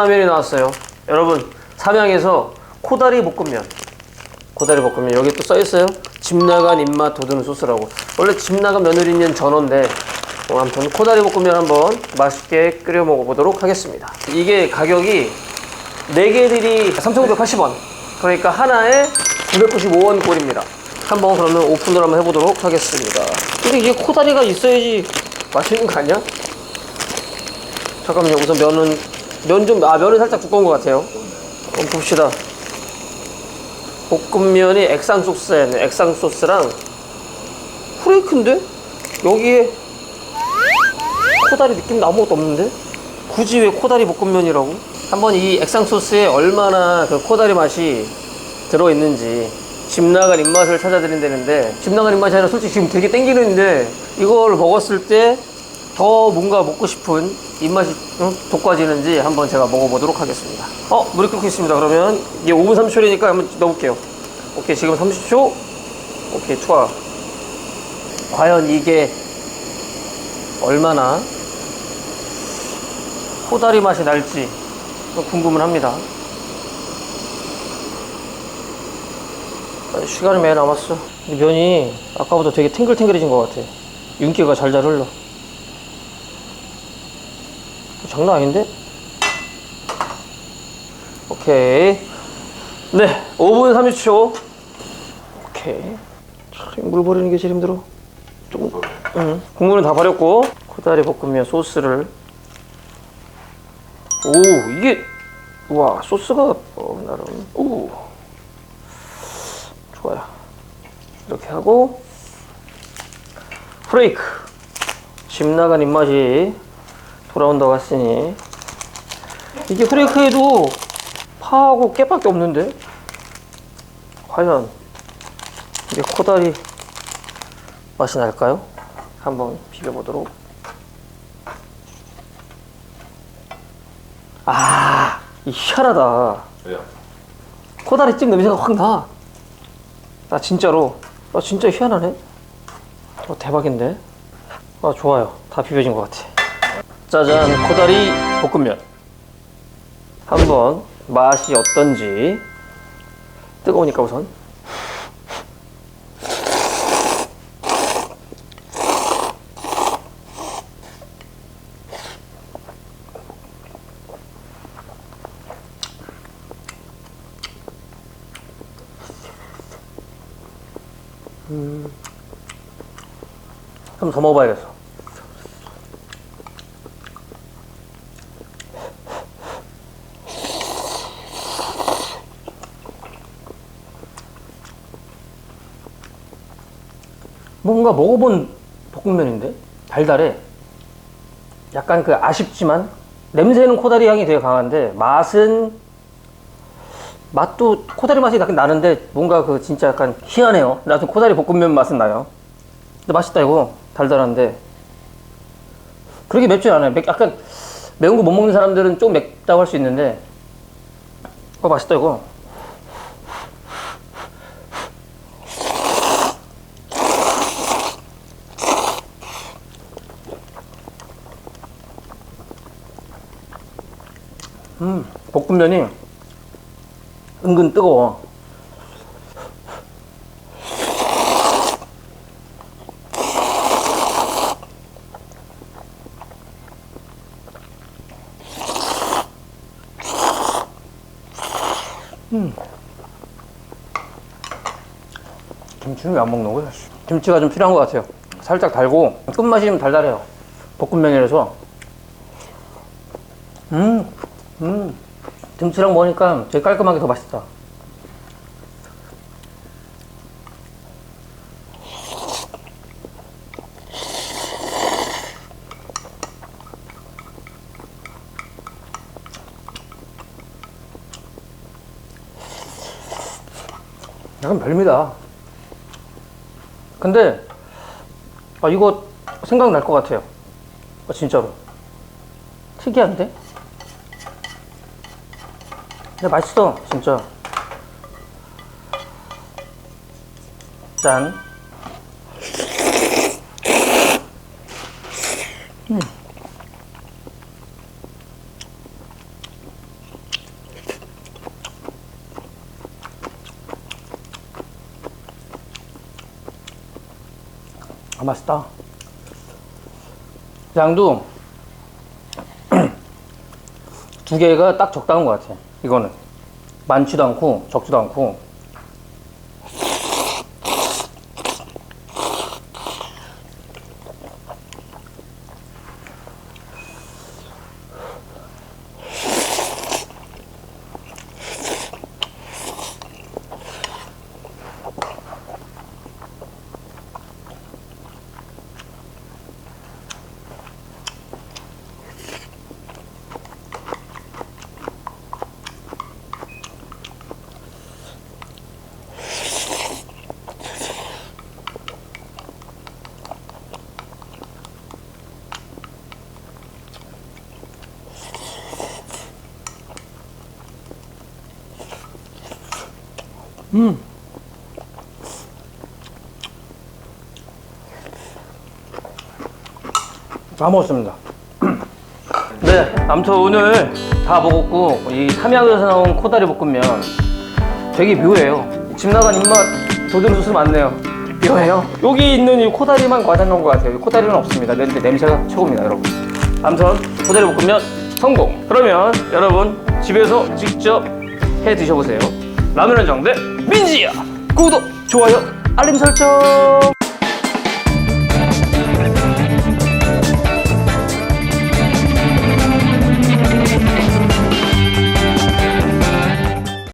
컵라면이 나왔어요. 여러분 삼양에서 코다리 볶음면. 코다리 볶음면 여기 또 써 있어요. 집 나간 입맛 돋우는 소스라고. 원래 집 나간 며느리는 전어인데 어, 아무튼 코다리 볶음면 한번 맛있게 끓여 먹어보도록 하겠습니다. 이게 가격이 4개들이 3,980원. 그러니까 하나에 995원 꼴입니다. 한번 그러면 오픈을 한번 해보도록 하겠습니다. 근데 이게 코다리가 있어야지 맛있는 거 아니야? 잠깐만요. 우선 면은 면 좀 아 면은 살짝 두꺼운 것 같아요. 한번 봅시다. 볶음면이 액상 소스에 있네. 액상 소스랑 후레이크인데 여기에 코다리 느낌 아무것도 없는데 굳이 왜 코다리 볶음면이라고? 한번 이 액상 소스에 얼마나 그 코다리 맛이 들어 있는지 집 나간 입맛을 찾아드린다는데 집 나간 입맛이 아니라 솔직히 지금 되게 땡기는데 이걸 먹었을 때 더 뭔가 먹고 싶은 입맛이 응? 돋궈지는지 한번 제가 먹어보도록 하겠습니다. 어, 물이 끓고 있습니다. 그러면 이게 5분 30초니까 한번 넣어볼게요. 오케이, 지금 30초. 오케이, 좋아. 과연 이게 얼마나 코다리 맛이 날지 좀 궁금은 합니다. 아, 시간이 매 남았어. 이 면이 아까보다 되게 탱글탱글해진 것 같아. 윤기가 잘잘 흘러. 장난 아닌데? 오케이. 네, 5분 30초. 오케이. 참, 물 버리는 게 제일 힘들어. 조금, 응. 국물은 다 버렸고, 코다리 볶음면 소스를. 오, 이게, 와, 소스가, 어, 나름, 오. 좋아요. 이렇게 하고, 프레이크. 집 나간 입맛이 돌아온다고 했으니 이게 후레이크에도 파하고 깨밖에 없는데 과연 이게 코다리 맛이 날까요? 한번 비벼보도록 아, 이 희한하다 왜요? 코다리 찜 냄새가 확 나. 나 진짜로. 나 진짜 희한하네. 어, 대박인데. 아, 좋아요. 다 비벼진 것 같아. 짜잔, 코다리 볶음면. 한번 맛이 어떤지. 뜨거우니까 우선. 좀더 먹어봐야겠어. 뭔가 먹어본 볶음면인데 달달해. 약간 그 아쉽지만 냄새는 코다리 향이 되게 강한데 맛은 맛도 코다리 맛이 약간 나는데 뭔가 그 진짜 약간 희한해요. 나도 코다리 볶음면 맛은 나요. 근데 맛있다 이거 달달한데 그렇게 맵진 않아요. 맵- 약간 매운 거 못 먹는 사람들은 좀 맵다고 할 수 있는데 어 맛있다 이거. 음 볶음면이 은근 뜨거워. 김치는 왜 안 먹는 거야? 씨. 김치가 좀 필요한 것 같아요. 살짝 달고 끝맛이 좀 달달해요. 볶음면이라서. 음, 음. 김치랑 먹으니까 되게 깔끔하게 더 맛있다. 약간 별미다. 근데 아 이거 생각날 것 같아요. 아, 진짜로. 특이한데? 근데 맛있어 진짜 짠 음. 아, 맛있다. 양도 두 개가 딱 적당한 것 같아. 이거는 많지도 않고 적지도 않고. 다 먹었습니다. 네, 아무튼 오늘 다 먹었고 이 삼양에서 나온 코다리 볶음면 되게 묘해요. 집 나간 입맛 소스 많네요. 묘해요. 여기 있는 이 코다리만 과장한 것 같아요. 이 코다리는 없습니다. 근데 냄새가 최고입니다, 여러분. 아무튼 코다리 볶음면 성공. 그러면 여러분 집에서 직접 해 드셔보세요. 라면 정대 민지야 구독, 좋아요, 알림 설정.